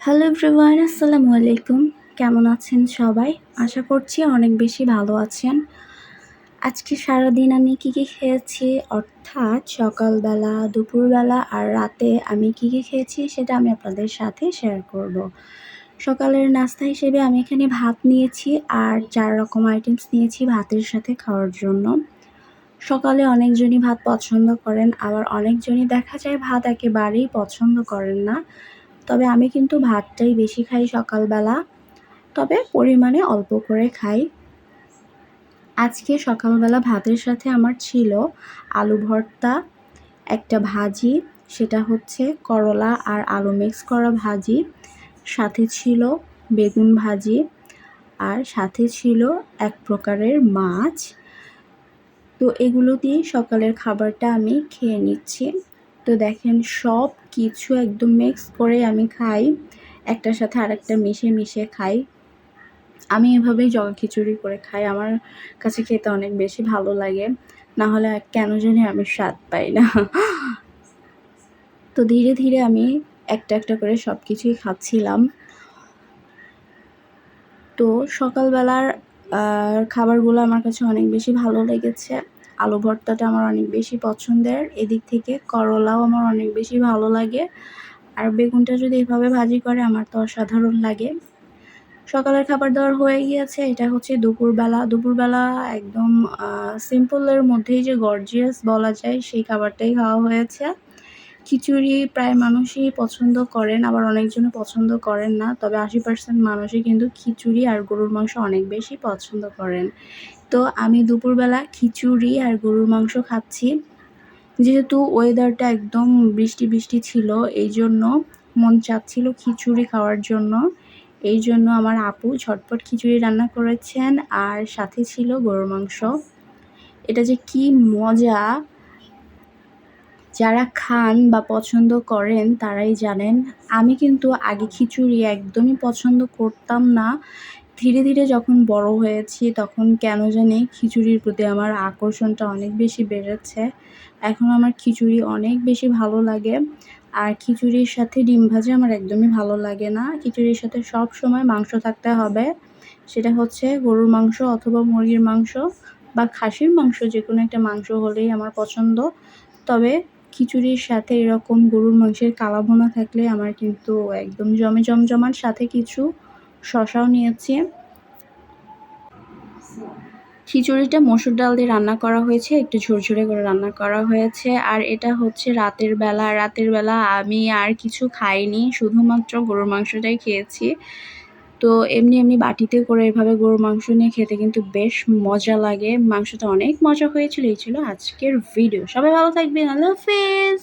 Hello everyone, আসসালামু আলাইকুম। কেমন আছেন সবাই? আশা করছি অনেক বেশি ভালো আছেন। আজকে সারাদিন আমি কী কী খেয়েছি? অর্থাৎ সকালবেলা, দুপুরবেলা আর রাতে আমি কী কী খেয়েছি সেটা আমি আপনাদের সাথে শেয়ার করব। সকালের নাস্তা হিসেবে আমি এখানে ভাত নিয়েছি আর চার রকম আইটেমস নিয়েছি ভাতের সাথে খাওয়ার জন্য। সকালে অনেকজনই ভাত পছন্দ করেন, আবার অনেকজনই দেখা যায় ভাত একেবারেই পছন্দ করেন না। তবে আমি কিন্তু ভাতটাই বেশি খাই সকালবেলা। তবে পরিমাণে অল্প করে খাই। আজকে সকালবেলা ভাতের সাথে আমার ছিল আলু ভর্তা, একটা ভাজি, সেটা হচ্ছে করলা আর আলু মিক্স করা ভাজি, সাথে ছিল বেগুন ভাজি, আর সাথে ছিল এক প্রকারের মাছ। তো এগুলো দিয়ে সকালের খাবারটা আমি খেয়ে নিচ্ছি। তো দেখেন সব কিছু একদম মিক্স করে আমি খাই। একটার সাথে আরেকটা মিশিয়ে মিশিয়ে খাই। আমি এভাবেই জগা খিচুড়ি করে খাই। আমার কাছে খেতে অনেক বেশি ভালো লাগে। না হলে কেন জানি আমি স্বাদ পাই না। তো ধীরে ধীরে আমি একটা একটা করে সব কিছুই খাচ্ছিলাম। তো সকালবেলার খাবারগুলো আমার কাছে অনেক বেশি ভালো লেগেছে। আলু ভর্তাটা আমার অনেক বেশি পছন্দের। এদিক থেকে করলাও আমার অনেক বেশি ভালো লাগে। আর বেগুনটা যদি এভাবে ভাজি করে আমার তো অসাধারণ লাগে। সকালের খাবার দাবার হয়ে গিয়েছে, এটা হচ্ছে দুপুরবেলা। দুপুরবেলা একদম সিম্পলের মধ্যেই যে গর্জিয়াস বলা যায়, সেই খাবারটাই খাওয়া হয়েছে। খিচুড়ি প্রায় মানুষই পছন্দ করেন, আবার অনেকজনও পছন্দ করেন না। তবে আশি পার্সেন্ট মানুষই কিন্তু খিচুড়ি আর গরুর মাংস অনেক বেশি পছন্দ করেন। তো আমি দুপুরবেলা খিচুড়ি আর গরুর মাংস খাচ্ছি। যেহেতু ওয়েদারটা একদম বৃষ্টি বৃষ্টি ছিল এই জন্য মন চাচ্ছিল খিচুড়ি খাওয়ার জন্য। এই জন্য আমার আপু ঝটপট খিচুড়ি রান্না করেছেন আর সাথে ছিল গরুর মাংস। এটা যে কি মজা! যারা খান বা পছন্দ করেন তারাই জানেন। আমি কিন্তু আগে খিচুড়ি একদমই পছন্দ করতাম না। ধীরে ধীরে যখন বড় হয়েছি তখন কেন জানি খিচুড়ির প্রতি আমার আকর্ষণটা অনেক বেশি বেড়েছে। এখন আমার খিচুড়ি অনেক বেশি ভালো লাগে। আর খিচুড়ির সাথে ডিম ভাজি আমার একদমই ভালো লাগে না। খিচুড়ির সাথে সব সময় মাংস থাকতে হবে। সেটা হচ্ছে গরুর মাংস অথবা মুরগির মাংস বা খাসির মাংস যে কোনো একটা মাংস হলেই আমার পছন্দ। তবে খিচুড়ির সাথে এরকম গরুর মাংসের কালাভোনা থাকলে আমার কিন্তু একদম জমে জমজমার সাথে কিছু শশাও নিয়েছি। খিচুড়িটা মসুর ডাল দিয়ে রান্না করা হয়েছে, একটু ঝুরঝুরে করে রান্না করা হয়েছে। আর এটা হচ্ছে রাতের বেলা। রাতের বেলা আমি আর কিছু খাইনি, শুধুমাত্র গরুর মাংসটাই খেয়েছি। তো এমনি এমনি বাটিতে করে এভাবে গরুর মাংস নিয়ে খেতে কিন্তু বেশ মজা লাগে। মাংসটা অনেক মজা হয়েছিল, এই ছিল আজকের ভিডিও সবাই ভালো থাকবেন। আল্লাহ হাফেজ!